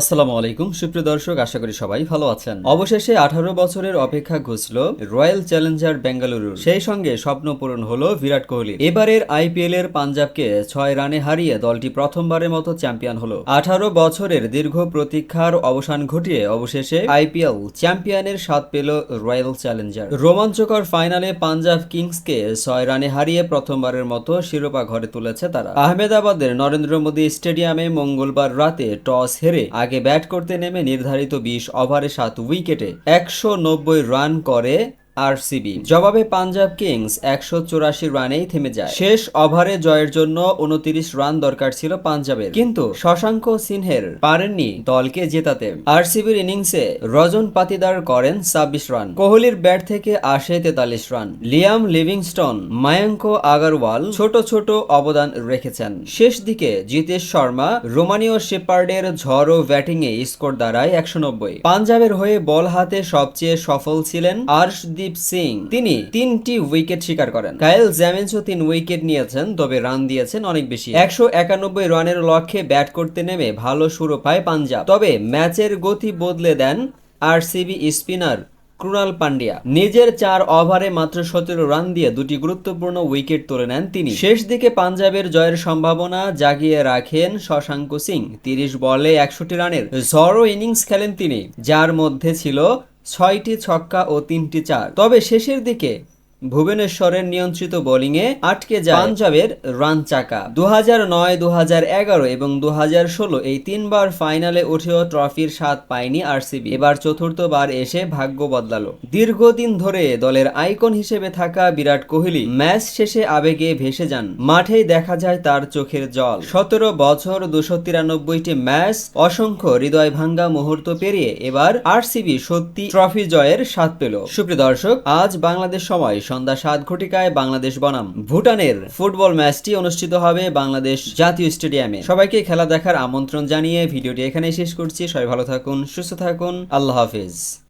আসসালামু আলাইকুম, সুপ্রিয় দর্শক, আশা করি সবাই ভালো আছেন। অবশেষে আঠারো বছরের অপেক্ষা ঘুচল রয়্যাল চ্যালেঞ্জার বেঙ্গালুরুর। সেই সঙ্গে স্বপ্ন পূরণ হলো বিরাট কোহলি এবারের আইপিএল এর পাঞ্জাবকে ছয় রানে হারিয়ে দলটি প্রথমবারের মতো চ্যাম্পিয়ন হলো। আঠারো বছরের দীর্ঘ প্রতীক্ষার অবসান ঘটিয়ে অবশেষে আইপিএল চ্যাম্পিয়নের স্বাদ পেল রয়্যাল চ্যালেঞ্জার। রোমাঞ্চকর ফাইনালে পাঞ্জাব কিংসকে ছয় রানে হারিয়ে প্রথমবারের মতো শিরোপা ঘরে তুলেছে তারা। আহমেদাবাদের নরেন্দ্র মোদী স্টেডিয়ামে মঙ্গলবার রাতে টস হেরে আগে ব্যাট করতে নেমে নির্ধারিত বিশ ওভারে সাত উইকেটে একশো নব্বই রান করে আরসিবি। জবাবে পাঞ্জাব কিংস একশো চুরাশি রানেই থেমে যায়। শেষ ওভারে জয়ের জন্য উনত্রিশ রান দরকার ছিল পাঞ্জাবের। কিন্তু শশাঙ্ক সিনহের পারেননি দলকে জেতাতে। আরসিবির ইনিংসে রজন পাতিদার করেন ছাব্বিশ রান। কোহলির ব্যাট থেকে আসে তেতাল্লিশ run. Liam Livingstone, Mayank Agarwal ছোট ছোট অবদান রেখেছেন। শেষ দিকে জিতেশ শর্মা রোমানীয় শেপার্ডের ঝড়ো ব্যাটিংয়ে স্কোর দাঁড়ায় একশো নব্বই। পাঞ্জাবের হয়ে বল হাতে সবচেয়ে সফল ছিলেন আর্শদীপ সিং। তিনি তিনটি উইকেট শিকার করেন। কায়েল জ্যামেন্সও তিন উইকেট নিয়েছেন, তবে রান দিয়েছেন অনেক বেশি। একশো একানব্বই রানের লক্ষ্যে ব্যাট করতে নেমে ভালো শুরু পায় পাঞ্জাব। তবে ম্যাচের গতি বদলে দেন আরসিবি স্পিনার ক্রুনাল পান্ডিয়া নিজের চার ওভারে মাত্র সতেরো রান দিয়ে দুটি গুরুত্বপূর্ণ উইকেট তুলে নেন তিনি। শেষ দিকে পাঞ্জাবের জয়ের সম্ভাবনা জাগিয়ে রাখেন শশাঙ্ক সিং। তিরিশ বলে একষট্টি রানের ঝড়ো ইনিংস খেলেন তিনি, যার মধ্যে ছিল ছয়টি ছক্কা ও তিনটি চার। তবে শেষের দিকে ভুবনেশ্বরের নিয়ন্ত্রিত বোলিংয়ে আটকে যায় পাঞ্জাবের রান চাকা। দু নয় দু এবং দু হাজার ষোলো এই তিনবার ফাইনালে উঠেও ট্রফির স্বাদ পায়নি আরসিবি। এবার চতুর্থবার এসে ভাগ্য বদলালো। দীর্ঘদিন ধরে দলের আইকন হিসেবে থাকা বিরাট কোহলি ম্যাচ শেষে আবেগে ভেসে যান। মাঠেই দেখা যায় তার চোখের জল। সতেরো বছর, দুশো তিরানব্বইটি ম্যাচ, অসংখ্য হৃদয় ভাঙ্গা মুহূর্ত পেরিয়ে এবার আরসিবি সত্যি ট্রফি জয়ের স্বাদ পেল। সুপ্রিয় দর্শক, আজ বাংলাদেশ সময় সন্ধ্যা সাত ঘটিকায় বাংলাদেশ বনাম। ভুটানের ফুটবল ম্যাচটি অনুষ্ঠিত হবে বাংলাদেশ জাতীয় স্টেডিয়ামে। সবাইকে খেলা দেখার আমন্ত্রণ জানিয়ে ভিডিওটি এখানেই শেষ করছি। সবাই ভালো থাকুন, সুস্থ থাকুন। আল্লাহ হাফিজ।